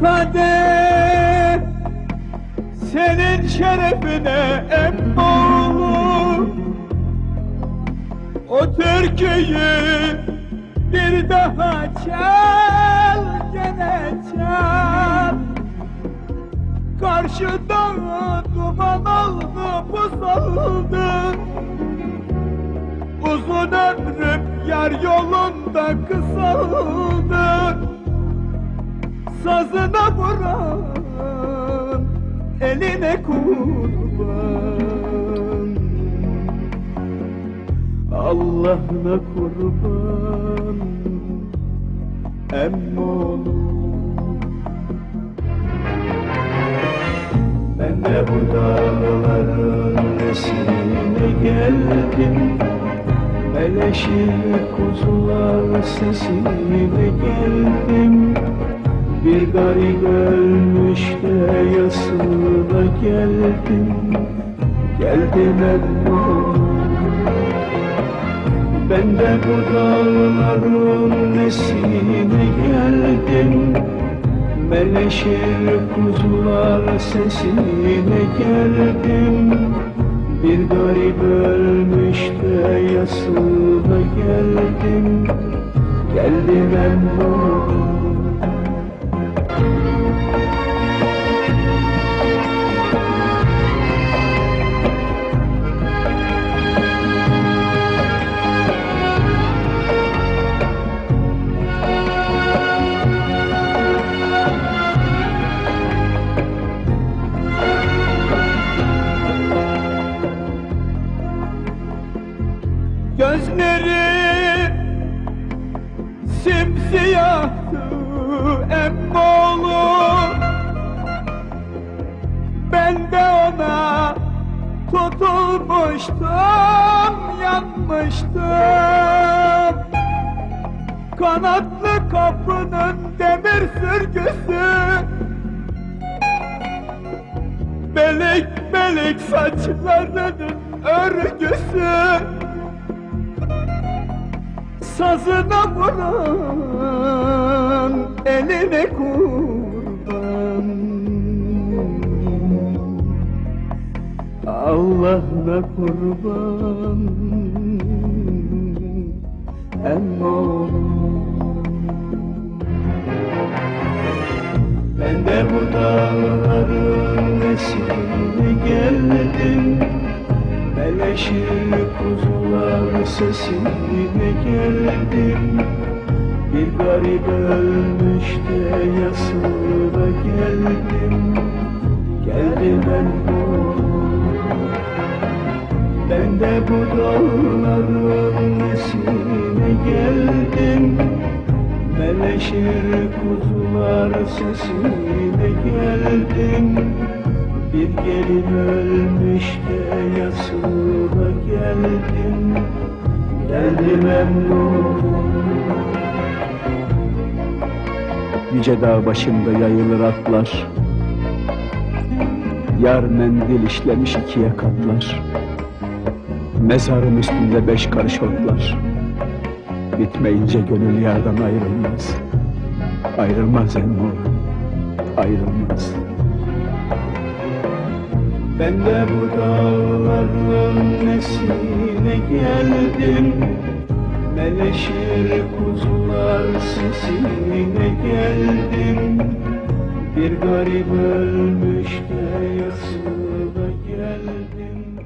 kadeh senin şerefine emmoğlu O türküyü bir daha çal gene çal. Karşıda duman oldu buz oldu Uzun ömrüm yar yolunda kısaldı Sazına vuran eline kurban. Allah'ına kurban emmoğlum Ben de bu dağların nesine geldim. Meleşir kuzular sesine geldim Bir garip ölmüş de yasına geldim. Geldim emmoğlum ben de bu dağların nesine geldim. Meleşir kuzular sesine geldim. Bir garip ölmüş de yasına geldim. Geldim emmoğlum Gözleri simsiyahtı emmoğlu Ben de ona tutulmuştum, yanmıştım. Kanatlı kapının demir sürgüsü. Belik belik saçlarının örgüsü Sazına vuran eline kurban. Allah'ına kurban. Emmoğlum Ben de bu dağların nesine geldim. Meleşir kuzular sesine geldim Bir garip ölmüş de yasına geldim. Geldim ben bu. Ben de bu dağların nesine geldim. Meleşir kuzular sesine geldim. Bir gelin ölmüş de yasına geldim. Geldim emmoğlum Yüce dağ başında yayılır atlar. Yar mendil işlemiş ikiye katlar. Mezarın üstünde beş karış otlar. Bitmeyince gönül yardan ayrılmaz. Ayrılmaz emmoğlum Ayrılmaz. Ben de bu dağların nesine geldim Meleşir kuzular sesine geldim Bir garip ölmüş de yasına geldim